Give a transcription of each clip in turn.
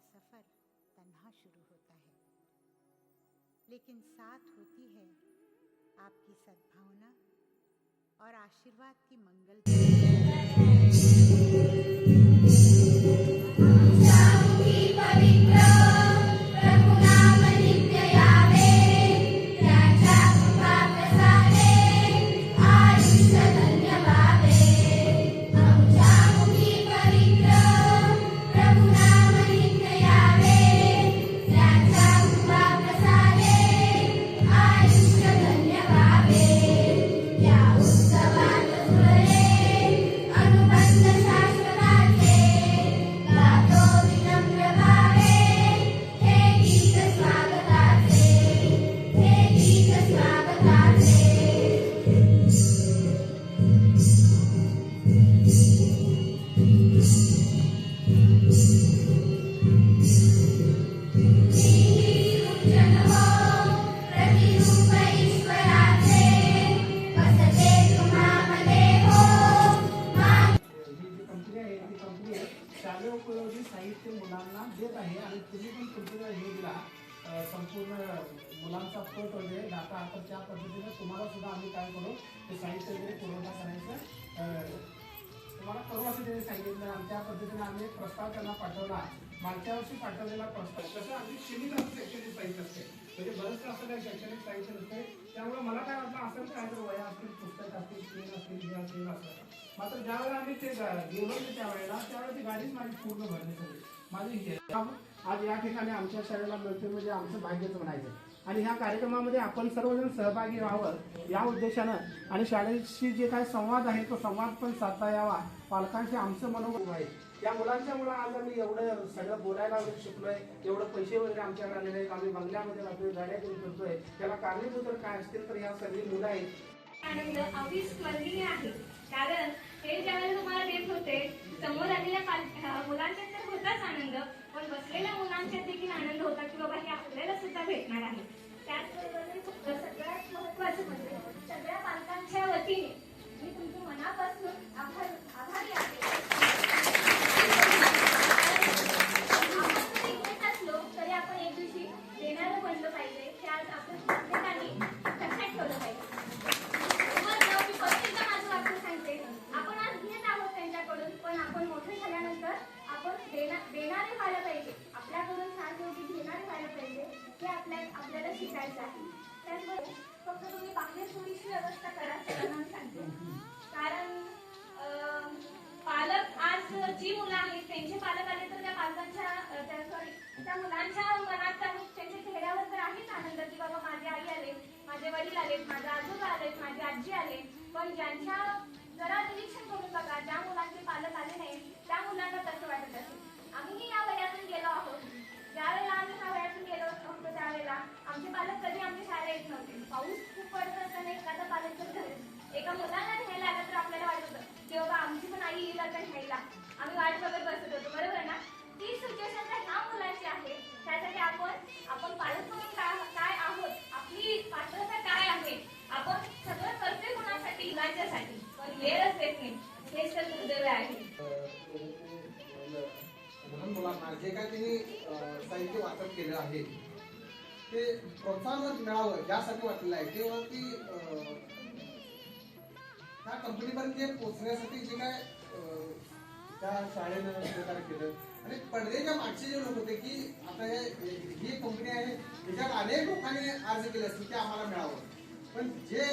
सफ़र तन्हा शुरू होता है। लेकिन साथ होती है आपकी सद्भावना और आशीर्वाद की मंगल। पासपोर्ट वगैरे डाटा आपण त्या पद्धतीने तुम्हाला सुद्धा आम्ही काय करू ते साहित्य वगैरे पुरवठा करायचं. तुम्हाला करू असं त्यांनी सांगितलं. आणि त्या पद्धतीने आम्ही एक प्रस्ताव त्यांना पाठवला. मागच्या वर्षी पाठवलेला प्रस्ताव. कसं आम्ही सीमित शैक्षणिक साहित्य असते. म्हणजे बरंच असं काही शैक्षणिक साहित्य नसते. त्यामुळे मला काय वाटलं असं काय तर वया असतील पुस्तक असतील पेन असतील हे असतील असं. मात्र ज्यावेळेला आम्ही ते गेलो त्यावेळेला त्यावेळेला ती गाडीच माझी पूर्ण भरली सगळी माझी आज या ठिकाणी आमच्या शाळेला मिळते म्हणजे आमचं भाग्यच म्हणायचं. आणि ह्या कार्यक्रमामध्ये आपण सर्वजण सहभागी व्हावं या उद्देशानं. आणि शाळेशी जे काही संवाद आहे तो संवाद पण साधता यावा. पालकांशी आमचं मनोभाव आहे. या मुलांच्या मुळे आज आम्ही एवढं सगळं बोलायला वगैरे शिकलोय. एवढं पैसे वगैरे आमच्याकडे आलेले आहेत. आम्ही बंगल्यामध्ये राहतोय गाड्या घेऊन फिरतोय. त्याला कारणीभूत जर काय असतील तर या सगळी मुलं आहेत. आनंद अविस्मरणीय आहे. कारण हे ज्यावेळेला तुम्हाला देत होते समोर आलेल्या पाल- तर होताच आनंद. पण बसलेल्या मुलांच्यात देखील आनंद होता की बाबा हे आपल्याला सुद्धा भेटणार आहे. त्याचबरोबर सगळ्यात महत्वाचं म्हणजे सगळ्या पालकांच्या वतीने मी तुमच्या मनापासून आभार माझे वडील आलेत माझे आजोबा आलेत माझी आजी आले पण ज्यांच्या जरा निरीक्षण करून बघा ज्या मुलांचे पालक आले नाही त्या मुलांना कसं वाटत असेल? आम्ही या वयातून गेलो आहोत. ज्यावेळेला आम्ही ह्या वयातून गेलो होतो त्यावेळेला आमचे पालक कधी आमच्या शाळेत येत नव्हते. पाऊस खूप पडत असताना एखादा पालक जर घरी एका मुलाला घ्यायला आला तर आपल्याला वाटत होतं की बाबा आमची पण आई येईल आता घ्यायला आम्ही वाट बघत बसत होतो बरोबर ना? ती सिच्युएशन जर ह्या मुलाची आहे. त्यासाठी आपण आपण पालक म्हणून आहे. ते प्रोत्साहन मिळावं यासाठी वाटलेलं आहे. तेव्हा की त्या कंपनीपर्यंत जे पोचण्यासाठी जे काय त्या शाळेनं सहकार्य केलं. आणि पडदेच्या मागचे जे लोक होते की आता हे ही कंपनी आहे त्याच्यात अनेक लोकांनी अर्ज केले असतील ते आम्हाला मिळावं. पण जे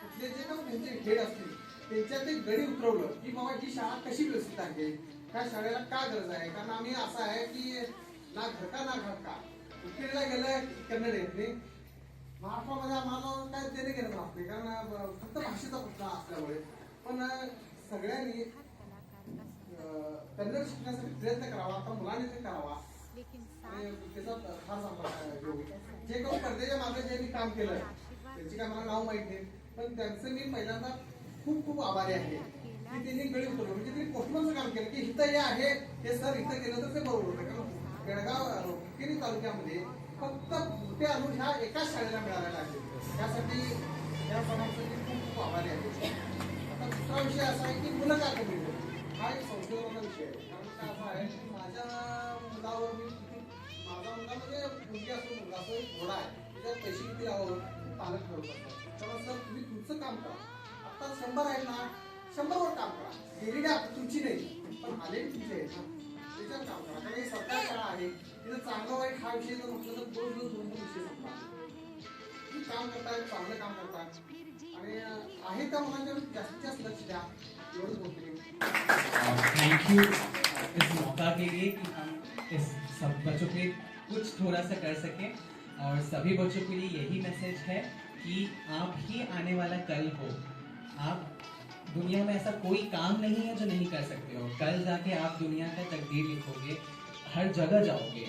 कुठले जे काही त्यांचे हेड असतील त्यांच्यात ते गडी उतरवलं की बाबा ही शाळा कशी व्यवस्थित आहे? त्या शाळेला का गरज आहे? कारण आम्ही असं आहे की ना घरका ना घरका. उकेडला गेलं कन्नड येत नाही. महाराष्ट्रामध्ये आम्हाला काय देणे घेणं नाही कारण फक्त भाषेचा प्रश्न असल्यामुळे. पण सगळ्यांनी कन्नड शिकण्यासाठी प्रयत्न करावा आता मुलांनी ते करावा. आणि त्याचा फार जे काही परदेच्या मागे ज्यांनी काम केलं त्याची काय मला नाव माहीत नाही पण त्यांचं मी पहिल्यांदा खूप खूप आभारी आहे. की त्यांनी गडी उतरलो म्हणजे त्यांनी पोस्टमनचं काम केलं की इथं हे आहे हे सर इथं गेलं तर ते बरोबर होतं. कारण बेळगाव किरी तालुक्यामध्ये फक्त कुठे अनुज ह्या एकाच शाळेला मिळालेला आहे त्यासाठी या समाजासाठी खूप खूप आभारी आहे. आता दुसरा विषय असा आहे की मुलं का कमी हा एक संशोधनाचा विषय आहे. कारण काय असं आहे की माझ्या मुलावर मी माझा मुलगा म्हणजे मुलगी असो मुलगा असो एक घोडा आहे. त्याच्यात पैसे किती लावावं? पालक करू शकतात त्यामुळे सर तुम्ही तुमचं काम करा. आता शंभर आहे ना शंभरवर काम करा. गेलेली आप- तुमची नाही पण आलेली तुमची आहे ना. थैंक यू इस मौका के लिए कि हम इस सब बच्चों के कुछ थोड़ा सा कर सकें। और सभी बच्चों के लिए यही मैसेज है कि आप ही आने वाला कल हो। आप दुनिया में ऐसा कोई काम नहीं है जो नहीं कर सकते हो। कल जाके आप दुनिया का तकदीर लिखोगे, हर जगह जाओगे।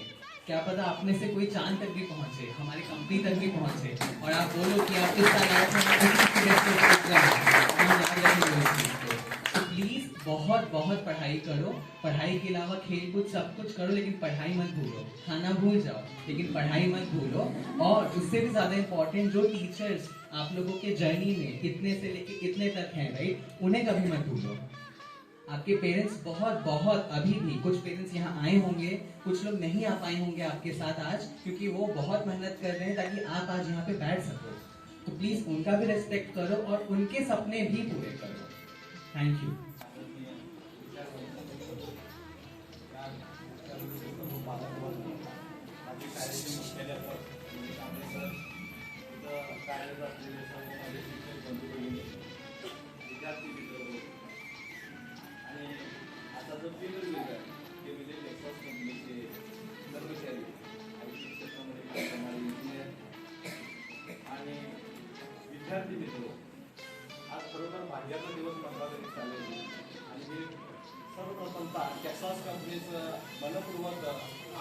क्या पता अपने से कोई चाँद तक भी पहुँचे, हमारी कंपनी तक भी पहुँचे। और आप बोलो कि आप इस साल बहुत बहुत पढ़ाई करो। पढ़ाई के अलावा खेल कूद सब कुछ करो, लेकिन पढ़ाई मत भूलो। खाना भूल जाओ, लेकिन पढ़ाई मत भूलो। और उससे भी ज़्यादा इम्पोर्टेंट जो टीचर्स आप लोगों के जर्नी में कितने से लेके कितने तक हैं राइट उन्हें कभी मत भूलो। आपके पेरेंट्स बहुत बहुत अभी भी, कुछ पेरेंट्स यहाँ आए होंगे, कुछ लोग नहीं आ पाए होंगे आपके साथ आज, क्योंकि वो बहुत मेहनत कर रहे हैं ताकि आप आज यहाँ पे बैठ सको। तो प्लीज़ उनका भी रेस्पेक्ट करो और उनके सपने भी पूरे करो। थैंक यू कार्यरत असलेले सर्व माझे शिक्षक बंधू भगिनी विद्यार्थी मित्र आणि आता जो फिल्ड आहे ते म्हणजे कंपनीचे कर्मचारी आणि शिक्षकांमध्ये काम करणारे इंजिनियर आणि विद्यार्थी मित्र आज खरोखर दिवस म्हटला तरी चालेल आणि मी सर्वप्रथमतः टेक्सास कंपनीचं मनपूर्वक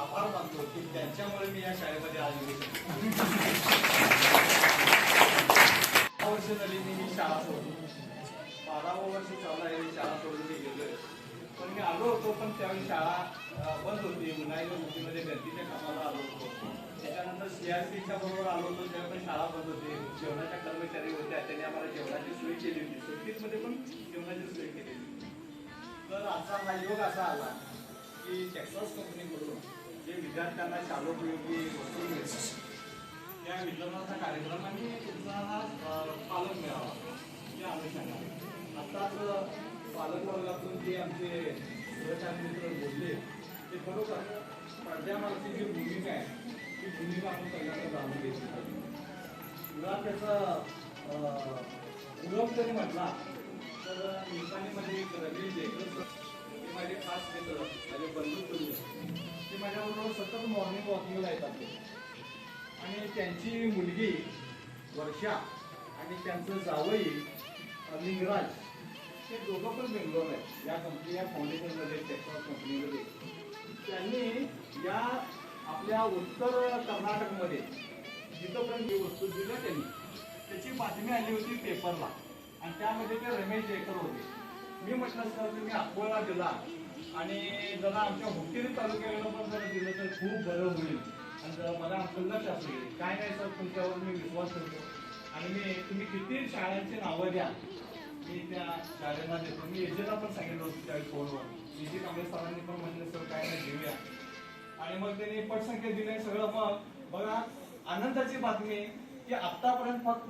आभार मानतो की त्यांच्यामुळे मी या शाळेमध्ये आज येऊ शकतो. वर्ष झाली मी ही शाळा सोडली. बारावं वर्ष चालू आहे शाळा सोडून मी गेलोय पण मी आलो होतो पण त्यावेळी शाळा बंद होती. उन्हाळी मुलीमध्ये गर्दीच्या कामाला आलो होतो. त्याच्यानंतर सीआरपीच्या बरोबर आलो होतो तेव्हा पण शाळा बंद होती. जेवणाच्या कर्मचारी होत्या त्यांनी आम्हाला जेवणाची सोय केली होती. सुट्टीमध्ये पण जेवणाची सोय केली होती. तर असा हा योग असा आला की टेक्सास कंपनीकडून जे विद्यार्थ्यांना शालोपयोगी वस्तू मिळतात त्या वितरणाचा कार्यक्रम आणि त्याचा हा पालक मिळावा या अनुषंगाने आत्ताच पालक वर्गातून जे आमचे सहचारी मित्र बोलले ते खरोखर पडद्यामागची जी भूमिका आहे ती भूमिका आपण पहिल्यांदा जाणून घेतली पाहिजे. मुळात त्याचा उगम जरी म्हटला तर निपाणीमध्ये एक रवी जेकर ते माझे खास मित्र माझे बंधू ते माझ्याबरोबर सतत मॉर्निंग वॉकिंगला येतात आणि त्यांची मुलगी वर्षा आणि त्यांचं जावई लिंगराज हे दोघं पण बेंगलोर आहेत. या कंपनी या फाउंडेशनमध्ये टेक्सॉस कंपनीमध्ये त्यांनी या आपल्या उत्तर कर्नाटकमध्ये जिथंपर्यंत ही वस्तू दिल्या त्यांनी त्याची बातमी आली होती पेपरला आणि त्यामध्ये ते रमेश जयकर होते. मी म्हटलं सर तुम्ही अकोला दिला आणि जरा आमच्या हुटेरी तालुक्याला पण जरा दिलं तर खूप बरं होईल. आणि मला अंकलच असेल काय नाही सर तुमच्यावर मी विश्वास ठेवतो. आणि मी तुम्ही किती शाळांची नावं द्या. मी त्या शाळेला देतो मी एजेला पण सांगितलं होतं त्यावेळी फोनवर. विजय कांबळे सरांनी पण म्हणलं सर काय नाही देऊया आणि मग त्यांनी पटसंख्या दिले सगळं मग बघा आनंदाची बातमी की आतापर्यंत फक्त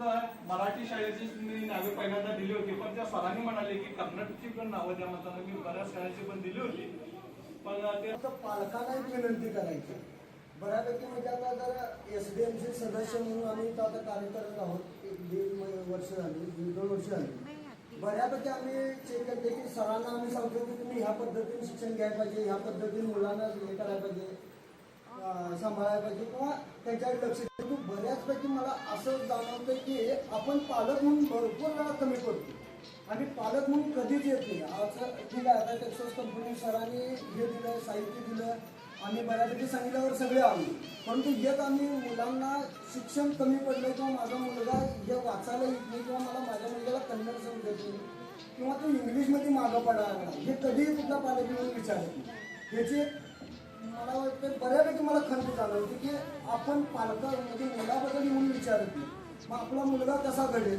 मराठी शाळेची मी नावे पहिल्यांदा दिली होती पण त्या सरांनी म्हणाले की कर्नाटकची पण नावं द्या म्हणताना मी बऱ्याच शाळेची पण दिली होती. पण ते आता पालकांना विनंती करायची बऱ्यापैकी म्हणजे आता जर एस डी एमचे सदस्य म्हणून आम्ही इथं आता कार्य करत आहोत. एक दीड वर्ष झाली दीड दोन वर्ष झाली. बऱ्यापैकी आम्ही चेक करते की सरांना आम्ही सांगतो की तुम्ही ह्या पद्धतीने शिक्षण घ्यायला पाहिजे ह्या पद्धतीने मुलांना हे करायला पाहिजे सांभाळायला पाहिजे किंवा त्यांच्याकडे लक्ष देतो बऱ्याचपैकी मला असं जाणवतं की आपण पालक म्हणून भरपूर वेळा कमी पडतो. आणि पालक म्हणून कधीच येत नाही. असं ठीक आहे आता टेक्सॉस कंपनी सरांनी हे दिलं साहित्य दिलं आम्ही बऱ्यापैकी सांगितल्यावर सगळे आलो परंतु येत आम्ही मुलांना शिक्षण कमी पडलं किंवा माझा मुलगा हे वाचायला येत नाही किंवा मला माझ्या मुलग्याला कन्नड समजत नाही किंवा तो इंग्लिशमध्ये मागं पडायला लागला हे कधीही कुठला पालक येऊन विचारत नाही. मला वाटतं बऱ्यापैकी मला खंत जाणवते की आपण पालका म्हणजे मुलाबद्दल येऊन विचारत नाही. मग आपला मुलगा कसा घडेल?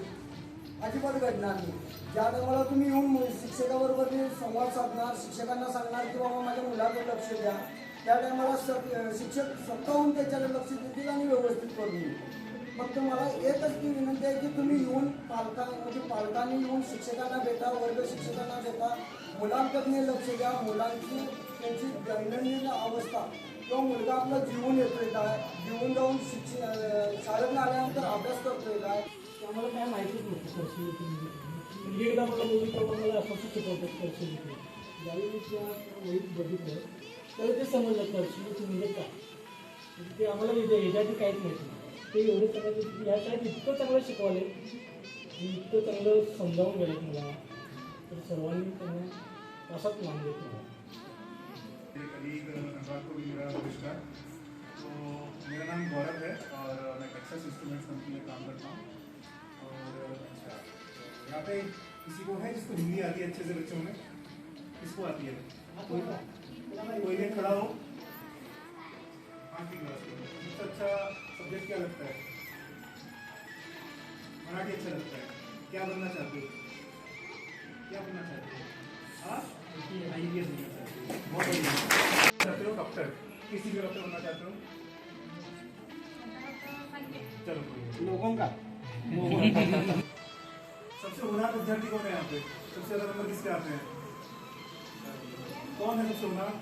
अजिबात घडणार नाही. ज्या टायमाला तुम्ही येऊन शिक्षकाबरोबर ते संवाद साधणार शिक्षकांना सांगणार की बाबा माझ्या मुलाकडे लक्ष द्या त्या टायमाला शिक्षक स्वतःहून त्याच्याकडे लक्ष देतील आणि व्यवस्थित करून देतील. फक्त मला एकच ती विनंती आहे की तुम्ही येऊन पालकां म्हणजे पालकांनी येऊन शिक्षकांना भेटा वर्ग शिक्षकांना भेटा मुलांकडे लक्ष द्या मुलांची त्यांची दैनंदिन अवस्था. किंवा मुलगा आपला जीवन येतोय काय जीवन जाऊन शिक्षण शाळेत आल्यानंतर अभ्यास करतोय काय आम्हाला काय माहितीच नव्हतं पर्सनॅलिटी म्हणजे म्हणजे एकदा मला मुली तेव्हा मला असं शिकवतात पर्सनॅलिटी ज्यावेळी मी त्या वहीत बघितलं त्यावेळी ते समजलं पर्सनॅलिटी म्हणजे काय ते आम्हाला याच्यासाठी काहीच माहिती नाही ते एवढं सांगायचं की ह्या शाळेत इतकं चांगलं शिकवले इतकं चांगलं समजावून गेलं मला. तर सर्वांनी त्यांना असाच मान देत मला मेरा नाम गौरव है और मैं टेक्सास इंस्ट्रूमेंट्स कंपनी में काम करता हूँ। यहाँ पे किसी को है जिसको हिंदी आती है अच्छे से बच्चों में? किसको आती है? कोई कोई भी खड़ा हो। हाँ ठीक है। सबसे अच्छा सब्जेक्ट क्या लगता है? मराठी अच्छा लगता है। क्या बनना चाहते हो? क्या बनना चाहते हो? हाँ? आई बनना चाहते हो बहुत बढ़िया। चाहते हो डॉक्टर किसी भी डॉक्टर बनना चाहते हो? चलो लोगों का। सबसे होनहार विद्यार्थी कौन है यहाँ पे? सबसे ज़्यादा नंबर किसके आते हैं? कौन है सबसे होनहार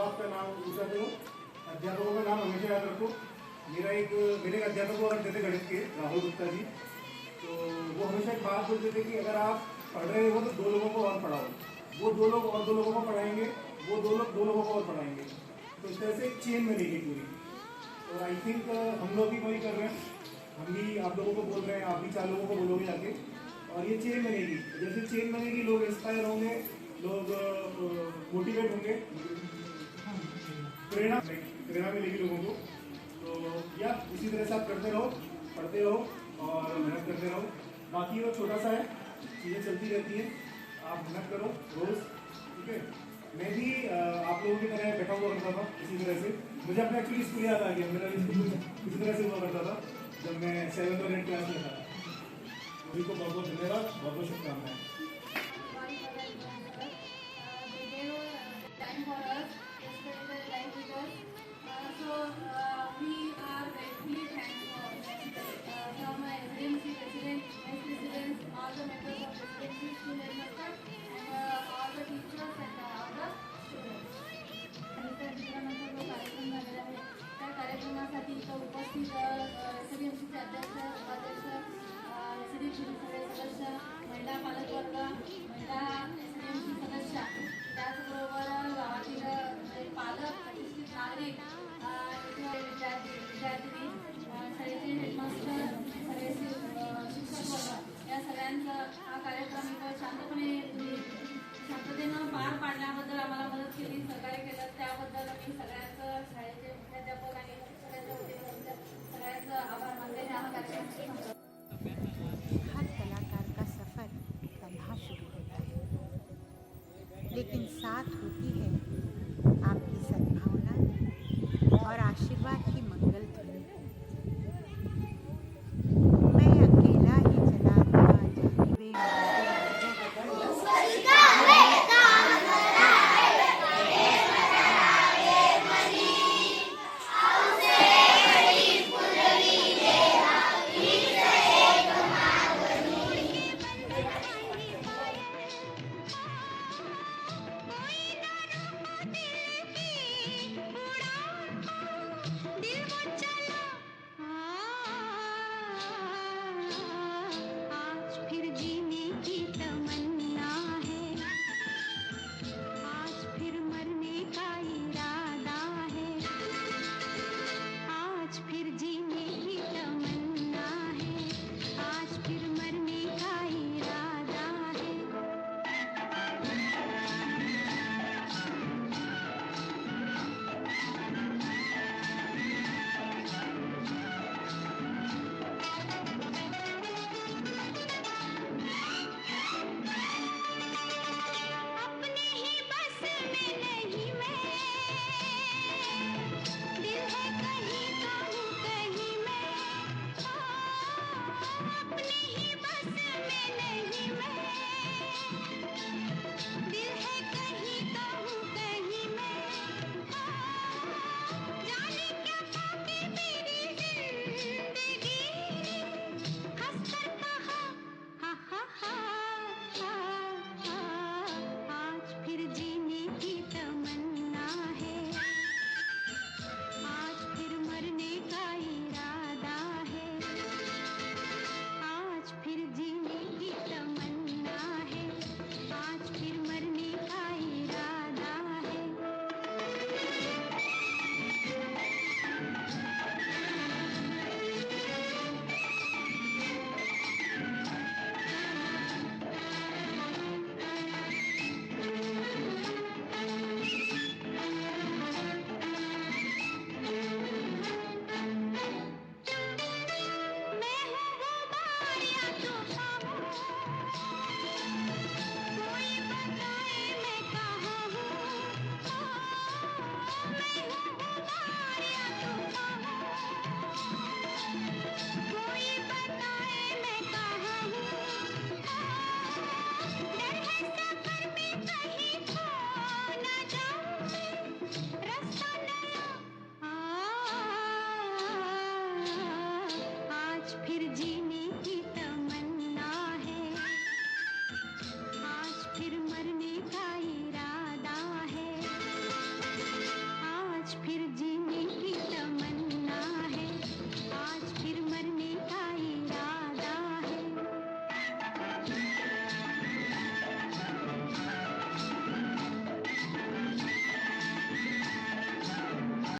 आपका नाम पूछा दो अध्यापकों का नाम हमेशा याद रखो। मेरा एक, मेरे एक अध्यापक करते थे गणित के, राहुल गुप्ता जी। तो वो हमेशा एक बात बोलते थे कि अगर आप पढ़ रहे हो तो दो लोगों को और पढ़ाओ। वो दो लोग और दो लोगों को पढ़ाएँगे, वो दो लोग दो लोगों को और पढ़ाएँगे। तो इस तरह से एक चेन बनेगी पूरी। और आई थिंक हम लोग भी वही कर रहे हैं। हम भी आप लोगों को बोल रहे हैं, आप भी चार लोगों को बोलोगे जाके। और ये चेन बनेगी। जैसे चेन बनेगी, लोग इंस्पायर होंगे, लोग मोटिवेट होंगे। प्रेरणा प्रेरणा मिलेगी लोगों को। तो या इसी तरह से आप करते रहो, पढ़ते रहो और मेहनत करते रहो। बाकी वो छोटा सा है, चीज़ें चलती रहती हैं। आप मेहनत करो, रोज़, ठीक है? मैं भी आप लोगों की तरह बैठा हुआ करता था इसी तरह से। मुझे अपना एक्चुअली स्कूल याद आ गया। मेरा स्कूल इसी तरह से हुआ करता था जब मैं सेवन और एट क्लास में था। सभी को बहुत बहुत धन्यवाद। बहुत बहुत शुभकामनाएँ।